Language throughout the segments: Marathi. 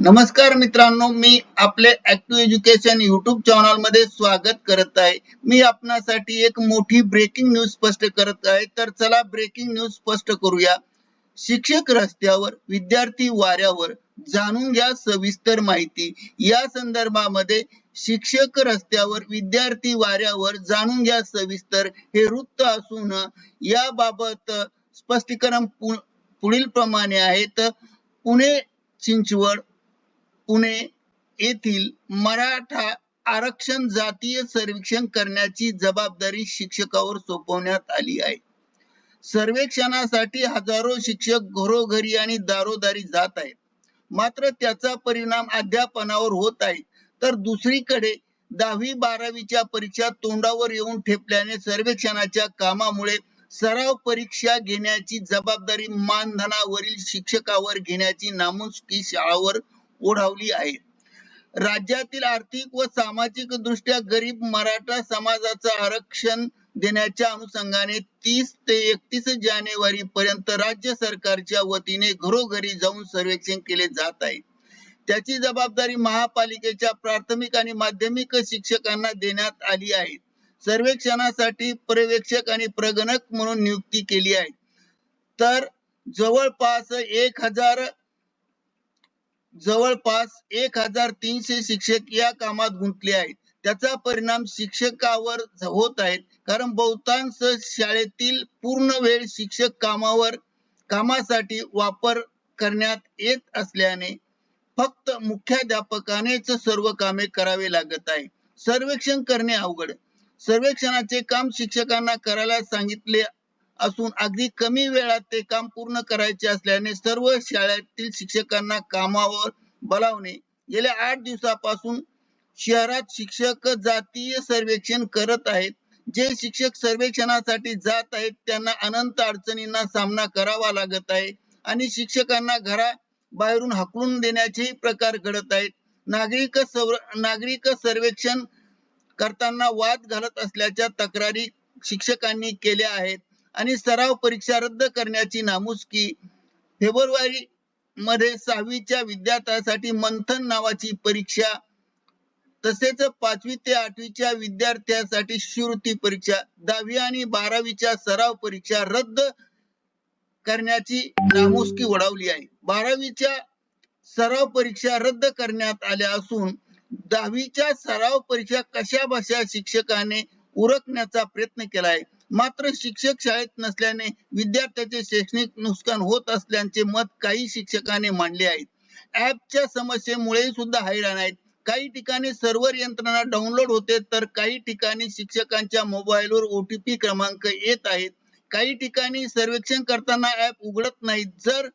नमस्कार मित्रांनो मी आपले ऍक्टिव्ह एज्युकेशन युट्यूब चॅनलमध्ये स्वागत करत आहे. मी आपणासाठी एक मोठी ब्रेकिंग न्यूज स्पष्ट करत आहे. तर चला ब्रेकिंग न्यूज स्पष्ट करूया. शिक्षक रस्त्यावर विद्यार्थी वाऱ्यावर जाणून घ्या सविस्तर माहिती. या संदर्भामध्ये शिक्षक रस्त्यावर विद्यार्थी वाऱ्यावर जाणून घ्या सविस्तर. हे वृत्त असून याबाबत स्पष्टीकरण पु- पुढील प्रमाणे आहेत पुणे चिंचवड पुणे येथील मराठा आरक्षण जातीय सर्वेक्षण करण्याची जबाबदारी शिक्षकावर सोपवण्यात आली आहे. सर्वेक्षणासाठी हजारो शिक्षक घरोघरी आणि दारोदारी जात आहेत. मात्र त्याचा परिणाम अध्यापनावर होत आहे. तर दुसरीकडे दहावी बारावीच्या परीक्षा तोंडावर येऊन ठेपल्याने सर्वेक्षणाच्या कामामुळे सराव परीक्षा घेण्याची जबाबदारी मानधनावरील शिक्षकावर घेण्याची नामुष्की शाळावर ओढावली आहे. राज्यातील आर्थिक व सामाजिक दृष्ट्या गरीब मराठा समाजाचं आरक्षण देण्याच्या अनुषंगाने तीस ते एकतीस जानेवारी पर्यंत राज्य सरकारच्या वतीने घरोघरी जाऊन सर्वेक्षण केले जात आहे. त्याची जबाबदारी महापालिकेच्या प्राथमिक आणि माध्यमिक शिक्षकांना देण्यात आली आहे. सर्वेक्षणासाठी पर्यवेक्षक आणि प्रगणक म्हणून नियुक्ती केली आहे. तर जवळपास एक हजार जवळपास एक हजार तीनशे शिक्षक या कामात गुंतले आहेत. त्याचा परिणाम शिक्षकावर होत आहेत कारण बहुतांश शाळेतील पूर्ण वेळ शिक्षक कामावर कामासाठी वापर करण्यात येत असल्याने फक्त मुख्याध्यापकानेच सर्व कामे करावे लागत आहे. सर्वेक्षण करणे अवघड सर्वेक्षणाचे काम शिक्षकांना करायला सांगितले असून अगदी कमी वेळात ते काम पूर्ण करायचे असल्याने सर्व शाळेतील शिक्षकांना कामावर बोलावणे. गेल्या आठ दिवसापासून शहरात शिक्षक जातीय सर्वेक्षण करत आहेत. जे शिक्षक सर्वेक्षणासाठी जात आहेत त्यांना अनंत अडचणींना सामना करावा लागत आहे आणि शिक्षकांना घरा बाहेरून हकलून देण्याचेही प्रकार घडत आहेत. नागरिक नागरिक सर्वेक्षण करताना वाद घालत असल्याच्या तक्रारी शिक्षकांनी केल्या आहेत. आणि सराव परीक्षा रद्द करण्याची नामुष्की फेब्रुवारी मध्ये सहावीच्या विद्यार्थ्यांसाठी मंथन नावाची परीक्षा तसेच पाचवी ते आठवीच्या विद्यार्थ्यांसाठी शिवृत्ती परीक्षा दहावी आणि बारावीच्या सराव परीक्षा रद्द करण्याची नामुष्की वडावली आहे. बारावीच्या सराव परीक्षा रद्द करण्यात आल्या असून दहावीच्या सराव परीक्षा कशा बशा शिक्षकाने उरकण्याचा प्रयत्न केला आहे? मात्र शिक्षक शाळेत नसल्याने विद्यार्थ्याचे शैक्षणिक नुकसान होत असल्याचे मत काही शिक्षकाने मांडले आहेत ऍपच्या समस्येमुळे सुद्धा हैराण आहेत. काही ठिकाणी सर्व्हर यंत्रणा डाउनलोड होते तर काही ठिकाणी शिक्षकांच्या मोबाईलवर ओटीपी क्रमांक येत आहेत. काही ठिकाणी सर्वेक्षण करताना ऍप उघडत नाहीत. जर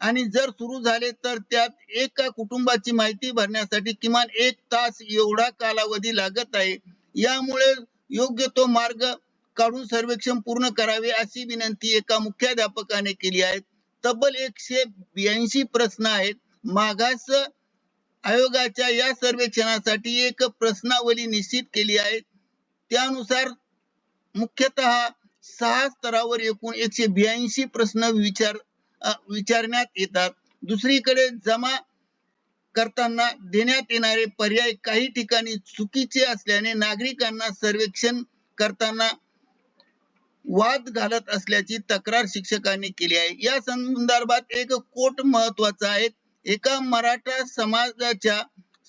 आणि जर सुरू झाले तर त्यात एका कुटुंबाची माहिती भरण्यासाठी किमान एक तास एवढा कालावधी लागत आहे. यामुळे योग्य तो मार्ग काढून सर्वेक्षण पूर्ण करावे अशी विनंती एका मुख्याध्यापकाने केली आहे. तब्बल एकशे ब्याऐंशी प्रश्न आहेत. मागास आयोगाच्या या सर्वेक्षणासाठी एक प्रश्नावली निश्चित केली आहे. त्यानुसार मुख्यतः सहा स्तरावर एकूण एकशे ब्याऐंशी प्रश्न विचार विचारण्यात येतात. दुसरीकडे जमा करताना देण्यात येणारे पर्याय काही ठिकाणी चुकीचे असल्याने नागरिकांना सर्वेक्षण करताना वाद घालत असल्याची तक्रार शिक्षकांनी केली आहे. या संदर्भात एक कोट महत्त्वाचा आहे. एका मराठा समाजाच्या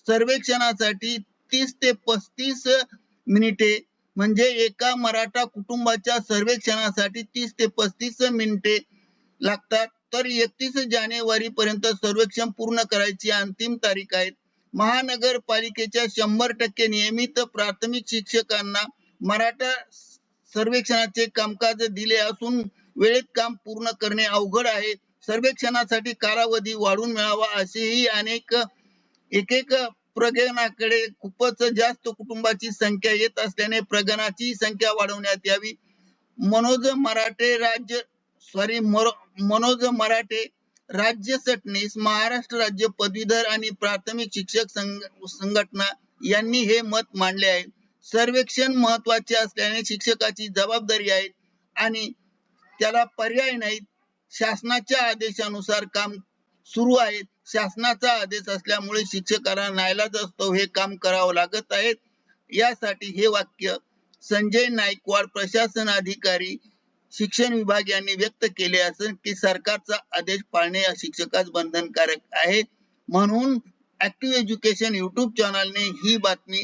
सर्वेक्षणासाठी तीस ते पस्तीस मिनिटे म्हणजे एका मराठा कुटुंबाच्या सर्वेक्षणासाठी तीस ते पस्तीस मिनिटे लागतात. तर एकतीस जानेवारी पर्यंत सर्वेक्षण पूर्ण करायची अंतिम तारीख आहे. महानगरपालिकेच्या शंभर टक्के नियमित प्राथमिक शिक्षकांना मराठा सर्वेक्षणाचे कामकाज दिले असून वेळेत काम पूर्ण करणे अवघड आहे. सर्वेक्षणासाठी कालावधी वाढवून मिळावा असेही अनेक एक एक प्रगणाकडे खूपच जास्त कुटुंबाची संख्या येत असल्याने प्रगणाची संख्या वाढवण्यात यावी. मनोज मराठे राज्य सॉरी मनोज मराठे राज्य सटणीस महाराष्ट्र राज्य पदवीधर आणि प्राथमिक शिक्षक संघ- संघटना यांनी हे मत मांडले आहे. सर्वेक्षण महत्त्वाचे असल्याने शिक्षकाची जबाबदारी आहे आणि त्याला पर्याय नाहीत. शासनाच्या आदेशानुसार काम सुरू आहे. शासनाचा आदेश असल्यामुळे शिक्षकांना नायलाज असतो हे काम करावं लागत आहे. यासाठी हे वाक्य संजय नायकवाड प्रशासन अधिकारी शिक्षण विभाग यांनी व्यक्त केले असून की सरकारचा आदेश पाळणे या शिक्षकास बंधनकारक आहे. म्हणून ऍक्टिव्ह एज्युकेशन युट्यूब चॅनलने ही बातमी